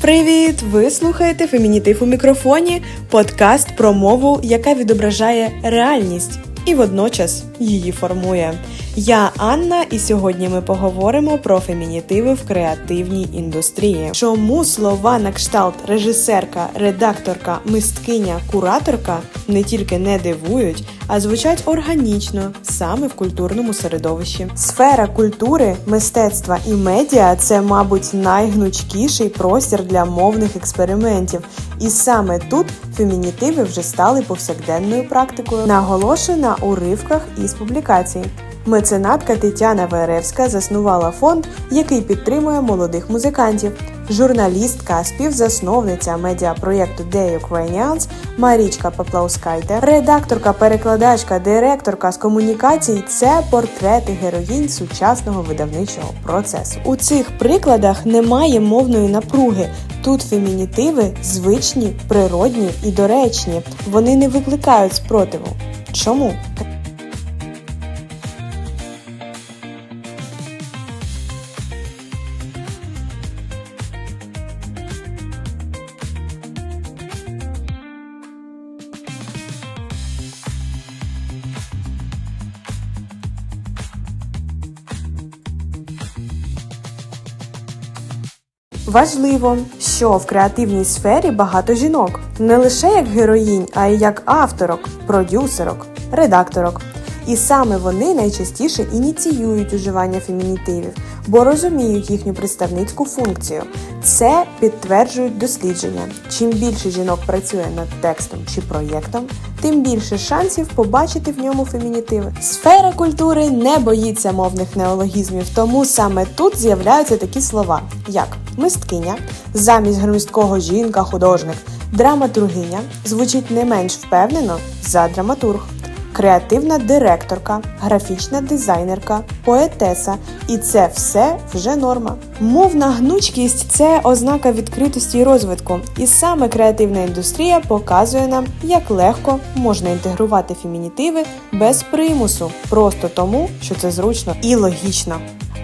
Привіт! Ви слухаєте Фемінітив у мікрофоні, подкаст про мову, яка відображає реальність і водночас її формує. Я Анна, і сьогодні ми поговоримо про фемінітиви в креативній індустрії. Чому слова на кшталт режисерка, редакторка, мисткиня, кураторка не тільки не дивують, а звучать органічно саме в культурному середовищі. Сфера культури, мистецтва і медіа це, мабуть, найгнучкіший простір для мовних експериментів. І саме тут фемінітиви вже стали повсякденною практикою, наголошена у уривках із публікацій. Меценатка Тетяна Веревська заснувала фонд, який підтримує молодих музикантів. Журналістка, співзасновниця медіапроєкту The Ukrainians Марічка Поплаускайте, редакторка, перекладачка, директорка з комунікацій це портрети героїнь сучасного видавничого процесу. У цих прикладах немає мовної напруги. Тут фемінітиви звичні, природні і доречні. Вони не викликають спротиву. Чому? Важливо, що в креативній сфері багато жінок не лише як героїнь, а й як авторок, продюсерок, редакторок. І саме вони найчастіше ініціюють уживання фемінітивів, бо розуміють їхню представницьку функцію. Це підтверджують дослідження. Чим більше жінок працює над текстом чи проєктом, тим більше шансів побачити в ньому фемінітиви. Сфера культури не боїться мовних неологізмів, тому саме тут з'являються такі слова, як мисткиня, замість громісткого жінка, художник, драматургиня звучить не менш впевнено за драматург креативна директорка, графічна дизайнерка, поетеса, і це все вже норма. Мовна гнучкість це ознака відкритості і розвитку, і саме креативна індустрія показує нам, як легко можна інтегрувати фемінітиви без примусу, просто тому, що це зручно і логічно.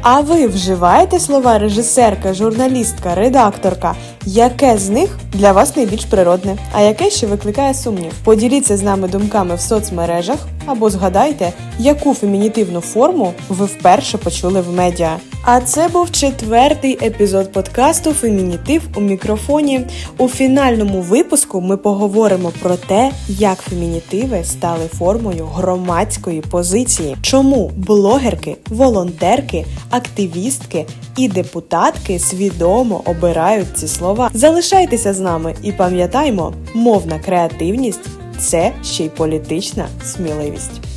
А ви вживаєте слова режисерка, журналістка, редакторка? Яке з них для вас найбільш природне, а яке ще викликає сумнів? Поділіться з нами думками в соцмережах або згадайте, яку фемінітивну форму ви вперше почули в медіа. А це був четвертий епізод подкасту Фемінітив у мікрофоні. У фінальному випуску ми поговоримо про те, як фемінітиви стали формою громадської позиції, чому блогерки, волонтерки, активістки і депутатки свідомо обирають ці слова. Залишайтеся з нами і пам'ятаймо, мовна креативність це ще й політична сміливість.